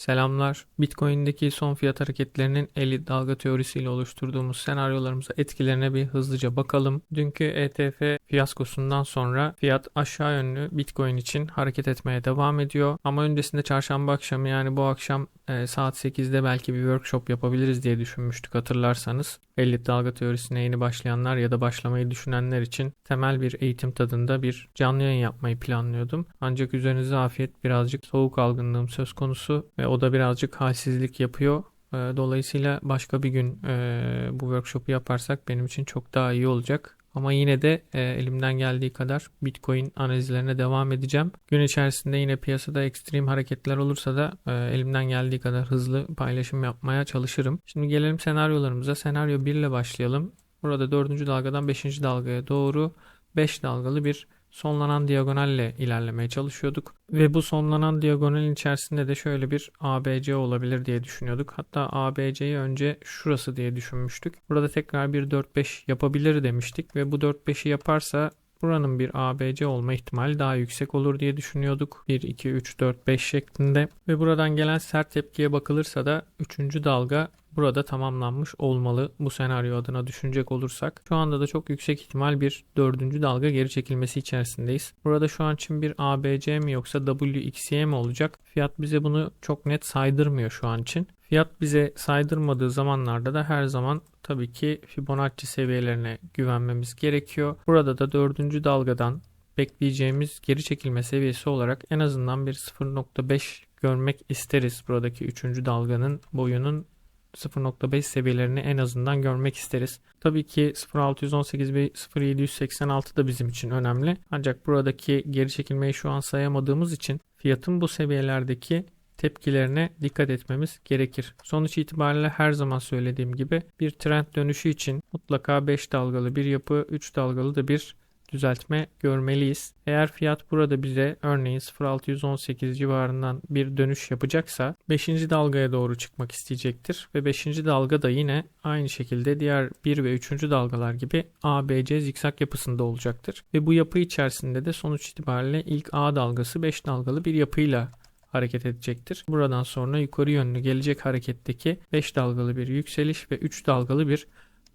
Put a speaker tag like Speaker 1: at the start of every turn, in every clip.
Speaker 1: Selamlar. Bitcoin'deki son fiyat hareketlerinin 50 dalga teorisiyle oluşturduğumuz senaryolarımıza etkilerine bir hızlıca bakalım. Dünkü ETF fiyaskosundan sonra fiyat aşağı yönlü Bitcoin için hareket etmeye devam ediyor. Ama öncesinde çarşamba akşamı yani bu akşam e, saat 8'de belki bir workshop yapabiliriz diye düşünmüştük hatırlarsanız. 50 dalga teorisine yeni başlayanlar ya da başlamayı düşünenler için temel bir eğitim tadında bir canlı yayın yapmayı planlıyordum. Ancak üzerinize afiyet birazcık soğuk algınlığım söz konusu ve o da birazcık halsizlik yapıyor. E, dolayısıyla başka bir gün e, bu workshop'u yaparsak benim için çok daha iyi olacak. Ama yine de e, elimden geldiği kadar Bitcoin analizlerine devam edeceğim. Gün içerisinde yine piyasada ekstrem hareketler olursa da e, elimden geldiği kadar hızlı paylaşım yapmaya çalışırım. Şimdi gelelim senaryolarımıza. Senaryo 1 ile başlayalım. Burada 4. dalgadan 5. dalgaya doğru 5 dalgalı bir sonlanan diagonalle ilerlemeye çalışıyorduk. Ve bu sonlanan diagonalin içerisinde de şöyle bir ABC olabilir diye düşünüyorduk. Hatta ABC'yi önce şurası diye düşünmüştük. Burada tekrar bir 4-5 yapabilir demiştik ve bu 4-5'i yaparsa buranın bir ABC olma ihtimali daha yüksek olur diye düşünüyorduk. 1, 2, 3, 4, 5 şeklinde. Ve buradan gelen sert tepkiye bakılırsa da 3. dalga burada tamamlanmış olmalı bu senaryo adına düşünecek olursak. Şu anda da çok yüksek ihtimal bir dördüncü dalga geri çekilmesi içerisindeyiz. Burada şu an için bir ABC mi yoksa WXY mi olacak? Fiyat bize bunu çok net saydırmıyor şu an için. Fiyat bize saydırmadığı zamanlarda da her zaman tabii ki Fibonacci seviyelerine güvenmemiz gerekiyor. Burada da dördüncü dalgadan bekleyeceğimiz geri çekilme seviyesi olarak en azından bir 0.5 görmek isteriz. Buradaki üçüncü dalganın boyunun 0.5 seviyelerini en azından görmek isteriz. Tabii ki 0618 ve 0786 da bizim için önemli. Ancak buradaki geri çekilmeyi şu an sayamadığımız için fiyatın bu seviyelerdeki tepkilerine dikkat etmemiz gerekir. Sonuç itibariyle her zaman söylediğim gibi bir trend dönüşü için mutlaka 5 dalgalı bir yapı, 3 dalgalı da bir düzeltme görmeliyiz. Eğer fiyat burada bize örneğin 0.618 civarından bir dönüş yapacaksa 5. dalgaya doğru çıkmak isteyecektir ve 5. dalga da yine aynı şekilde diğer 1 ve 3. dalgalar gibi ABC zikzak yapısında olacaktır. Ve bu yapı içerisinde de sonuç itibariyle ilk A dalgası 5 dalgalı bir yapıyla hareket edecektir. Buradan sonra yukarı yönlü gelecek hareketteki 5 dalgalı bir yükseliş ve 3 dalgalı bir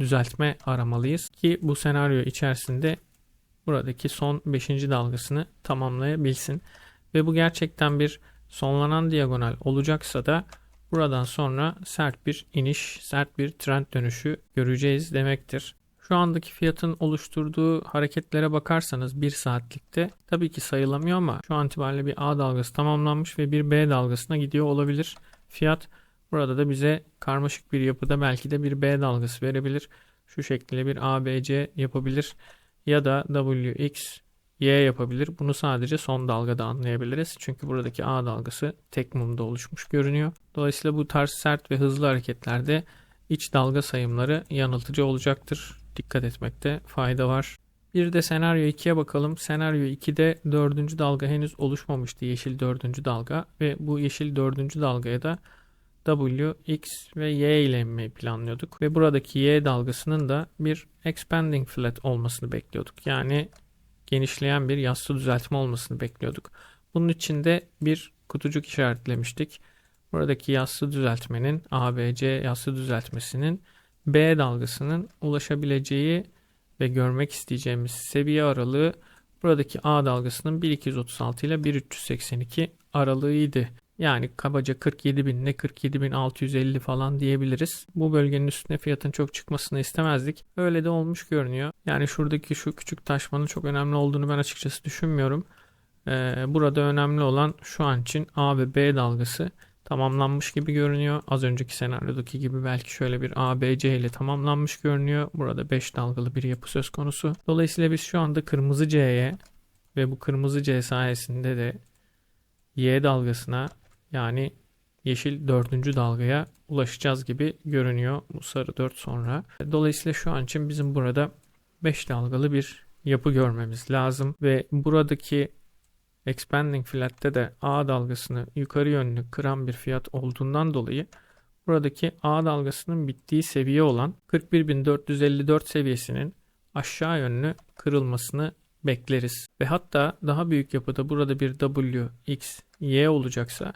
Speaker 1: düzeltme aramalıyız ki bu senaryo içerisinde buradaki son 5. dalgasını tamamlayabilsin. Ve bu gerçekten bir sonlanan diagonal olacaksa da buradan sonra sert bir iniş, sert bir trend dönüşü göreceğiz demektir. Şu andaki fiyatın oluşturduğu hareketlere bakarsanız 1 saatlikte tabii ki sayılamıyor ama şu an itibariyle bir A dalgası tamamlanmış ve bir B dalgasına gidiyor olabilir. Fiyat burada da bize karmaşık bir yapıda belki de bir B dalgası verebilir. Şu şekilde bir ABC yapabilir ya da WX Y yapabilir. Bunu sadece son dalgada anlayabiliriz. Çünkü buradaki A dalgası tek mumda oluşmuş görünüyor. Dolayısıyla bu tarz sert ve hızlı hareketlerde iç dalga sayımları yanıltıcı olacaktır. Dikkat etmekte fayda var. Bir de senaryo 2'ye bakalım. Senaryo 2'de dördüncü dalga henüz oluşmamıştı. Yeşil dördüncü dalga ve bu yeşil dördüncü dalgaya da W, X ve Y ile inmeyi planlıyorduk. Ve buradaki Y dalgasının da bir expanding flat olmasını bekliyorduk. Yani genişleyen bir yassı düzeltme olmasını bekliyorduk. Bunun için de bir kutucuk işaretlemiştik. Buradaki yassı düzeltmenin ABC yassı düzeltmesinin B dalgasının ulaşabileceği ve görmek isteyeceğimiz seviye aralığı buradaki A dalgasının 1236 ile 1382 aralığıydı. Yani kabaca 47 bin ne 47 bin 650 falan diyebiliriz. Bu bölgenin üstüne fiyatın çok çıkmasını istemezdik. Öyle de olmuş görünüyor. Yani şuradaki şu küçük taşmanın çok önemli olduğunu ben açıkçası düşünmüyorum. Ee, burada önemli olan şu an için A ve B dalgası tamamlanmış gibi görünüyor. Az önceki senaryodaki gibi belki şöyle bir ABC ile tamamlanmış görünüyor. Burada 5 dalgalı bir yapı söz konusu. Dolayısıyla biz şu anda kırmızı C'ye ve bu kırmızı C sayesinde de Y dalgasına yani yeşil dördüncü dalgaya ulaşacağız gibi görünüyor bu sarı 4 sonra. Dolayısıyla şu an için bizim burada 5 dalgalı bir yapı görmemiz lazım ve buradaki expanding flat'te de A dalgasını yukarı yönlü kıran bir fiyat olduğundan dolayı buradaki A dalgasının bittiği seviye olan 41.454 seviyesinin aşağı yönlü kırılmasını bekleriz. Ve hatta daha büyük yapıda burada bir W, X, Y olacaksa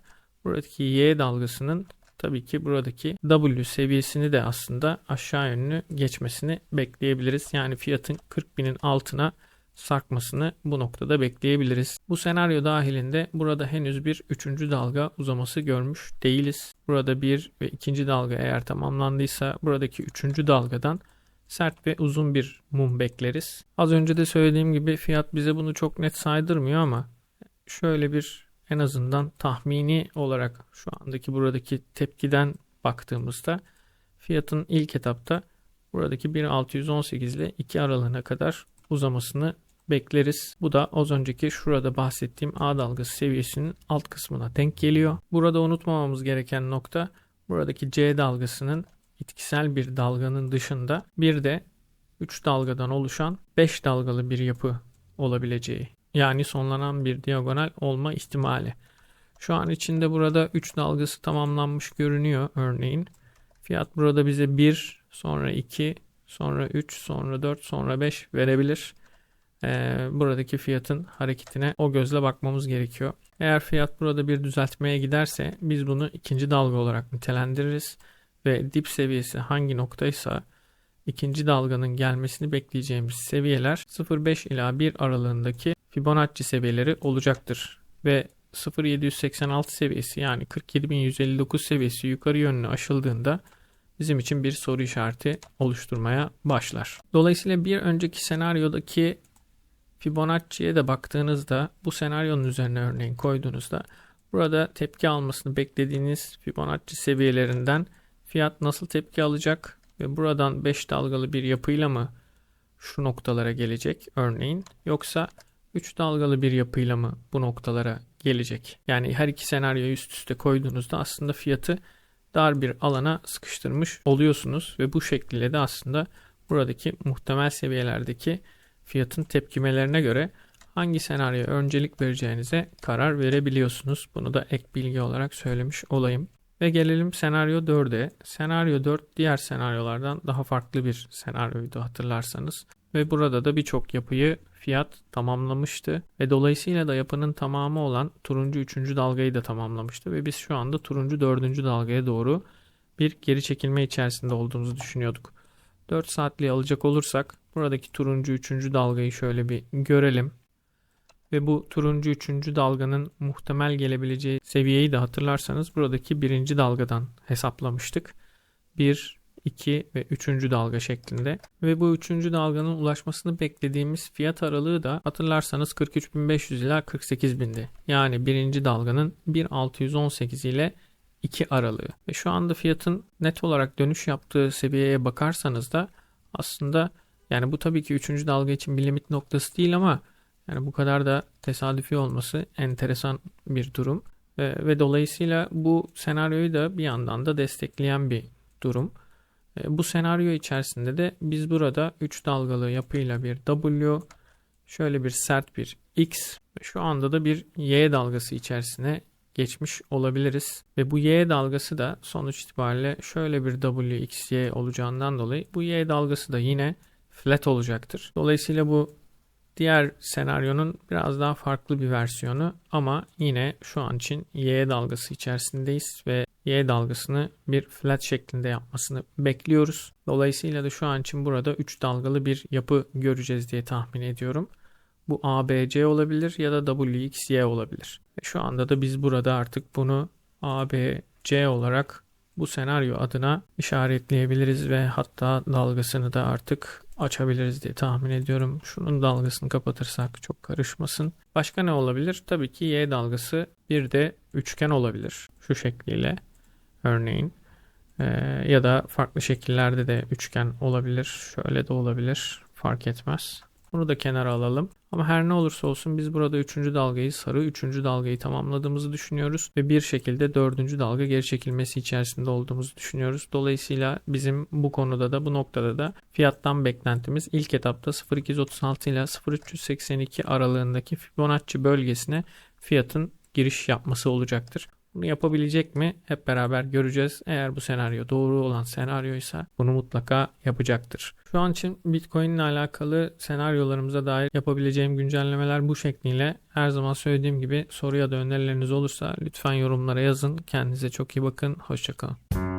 Speaker 1: buradaki Y dalgasının tabii ki buradaki W seviyesini de aslında aşağı yönlü geçmesini bekleyebiliriz. Yani fiyatın 40 binin altına sarkmasını bu noktada bekleyebiliriz. Bu senaryo dahilinde burada henüz bir üçüncü dalga uzaması görmüş değiliz. Burada bir ve ikinci dalga eğer tamamlandıysa buradaki üçüncü dalgadan sert ve uzun bir mum bekleriz. Az önce de söylediğim gibi fiyat bize bunu çok net saydırmıyor ama şöyle bir en azından tahmini olarak şu andaki buradaki tepkiden baktığımızda fiyatın ilk etapta buradaki 1.618 ile 2 aralığına kadar uzamasını bekleriz. Bu da az önceki şurada bahsettiğim A dalgası seviyesinin alt kısmına denk geliyor. Burada unutmamamız gereken nokta buradaki C dalgasının itkisel bir dalganın dışında bir de 3 dalgadan oluşan 5 dalgalı bir yapı olabileceği. Yani sonlanan bir diagonal olma ihtimali. Şu an içinde burada 3 dalgası tamamlanmış görünüyor örneğin. Fiyat burada bize 1, sonra 2, sonra 3, sonra 4, sonra 5 verebilir. Ee, buradaki fiyatın hareketine o gözle bakmamız gerekiyor. Eğer fiyat burada bir düzeltmeye giderse biz bunu ikinci dalga olarak nitelendiririz ve dip seviyesi hangi noktaysa ikinci dalganın gelmesini bekleyeceğimiz seviyeler 0.5 ila 1 aralığındaki Fibonacci seviyeleri olacaktır ve 0.786 seviyesi yani 47.159 seviyesi yukarı yönlü aşıldığında bizim için bir soru işareti oluşturmaya başlar. Dolayısıyla bir önceki senaryodaki Fibonacci'ye de baktığınızda bu senaryonun üzerine örneğin koyduğunuzda burada tepki almasını beklediğiniz Fibonacci seviyelerinden fiyat nasıl tepki alacak ve buradan 5 dalgalı bir yapıyla mı şu noktalara gelecek örneğin yoksa 3 dalgalı bir yapıyla mı bu noktalara gelecek? Yani her iki senaryoyu üst üste koyduğunuzda aslında fiyatı dar bir alana sıkıştırmış oluyorsunuz ve bu şekilde de aslında buradaki muhtemel seviyelerdeki fiyatın tepkimelerine göre hangi senaryoya öncelik vereceğinize karar verebiliyorsunuz. Bunu da ek bilgi olarak söylemiş olayım. Ve gelelim senaryo 4'e. Senaryo 4 diğer senaryolardan daha farklı bir senaryoydu hatırlarsanız. Ve burada da birçok yapıyı fiyat tamamlamıştı ve dolayısıyla da yapının tamamı olan turuncu 3. dalgayı da tamamlamıştı ve biz şu anda turuncu 4. dalgaya doğru bir geri çekilme içerisinde olduğumuzu düşünüyorduk. 4 saatliği alacak olursak buradaki turuncu 3. dalgayı şöyle bir görelim. Ve bu turuncu 3. dalganın muhtemel gelebileceği seviyeyi de hatırlarsanız buradaki birinci dalgadan hesaplamıştık. 1, 2 ve 3. dalga şeklinde. Ve bu 3. dalganın ulaşmasını beklediğimiz fiyat aralığı da hatırlarsanız 43.500 ila 48.000'di. Yani birinci dalganın 1.618 ile 2 aralığı. Ve şu anda fiyatın net olarak dönüş yaptığı seviyeye bakarsanız da aslında yani bu tabii ki 3. dalga için bir limit noktası değil ama yani bu kadar da tesadüfi olması enteresan bir durum. Ve, ve dolayısıyla bu senaryoyu da bir yandan da destekleyen bir durum. E, bu senaryo içerisinde de biz burada 3 dalgalı yapıyla bir W, şöyle bir sert bir X şu anda da bir Y dalgası içerisine geçmiş olabiliriz. Ve bu Y dalgası da sonuç itibariyle şöyle bir W, X, Y olacağından dolayı bu Y dalgası da yine flat olacaktır. Dolayısıyla bu diğer senaryonun biraz daha farklı bir versiyonu ama yine şu an için Y dalgası içerisindeyiz ve Y dalgasını bir flat şeklinde yapmasını bekliyoruz. Dolayısıyla da şu an için burada 3 dalgalı bir yapı göreceğiz diye tahmin ediyorum. Bu ABC olabilir ya da WXY olabilir. Ve şu anda da biz burada artık bunu ABC olarak bu senaryo adına işaretleyebiliriz ve hatta dalgasını da artık açabiliriz diye tahmin ediyorum. Şunun dalgasını kapatırsak çok karışmasın. Başka ne olabilir? Tabii ki Y dalgası bir de üçgen olabilir. Şu şekliyle örneğin. Ee, ya da farklı şekillerde de üçgen olabilir. Şöyle de olabilir. Fark etmez. Bunu da kenara alalım. Ama her ne olursa olsun biz burada 3. dalgayı sarı 3. dalgayı tamamladığımızı düşünüyoruz ve bir şekilde 4. dalga geri çekilmesi içerisinde olduğumuzu düşünüyoruz. Dolayısıyla bizim bu konuda da bu noktada da fiyattan beklentimiz ilk etapta 0236 ile 0382 aralığındaki Fibonacci bölgesine fiyatın giriş yapması olacaktır. Bunu yapabilecek mi? Hep beraber göreceğiz. Eğer bu senaryo doğru olan senaryoysa bunu mutlaka yapacaktır. Şu an için Bitcoin ile alakalı senaryolarımıza dair yapabileceğim güncellemeler bu şekliyle. Her zaman söylediğim gibi soru ya da önerileriniz olursa lütfen yorumlara yazın. Kendinize çok iyi bakın. Hoşçakalın.